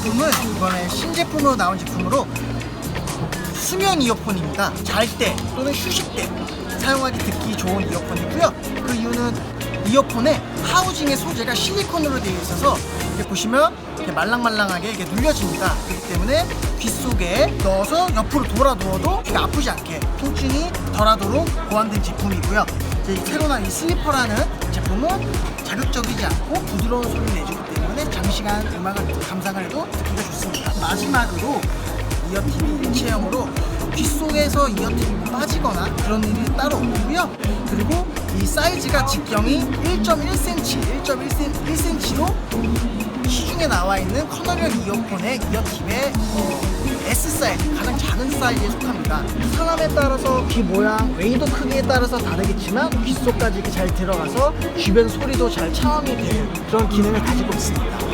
제품은 이번에 신제품으로 나온 제품으로 수면 이어폰입니다. 잘 때 또는 휴식 때 사용하기 듣기 좋은 이어폰이고요. 그 이유는 이어폰에 하우징의 소재가 실리콘으로 되어 있어서 이렇게 보시면 이렇게 말랑말랑하게 이렇게 눌려집니다. 그렇기 때문에 귀 속에 넣어서 옆으로 돌아두어도 귀가 아프지 않게 통증이 덜하도록 보완된 제품이고요. 이제 새로 나온 이 슬리퍼라는 제품은 자극적이지 않고 부드러운 소리를 내주고 2시간 음악을 감상을 해도 듣기가 좋습니다. 마지막으로 이어팁이 체형으로 귀 속에서 이어팁이 빠지거나 그런 일이 따로 없고요. 그리고 이 사이즈가 직경이 1.1cm, 1.1cm로 시중에 나와 있는 커널형 이어폰의 이어팁의 어, S 사이즈, 가장 작은 사이즈에 속합니다. 사람에 따라서 귀 모양, 웨이도 크기에 따라서 다르겠지만 귀 속까지 잘 들어가서 주변 소리도 잘 차음이 되는 그런 기능을 가지고 있습니다.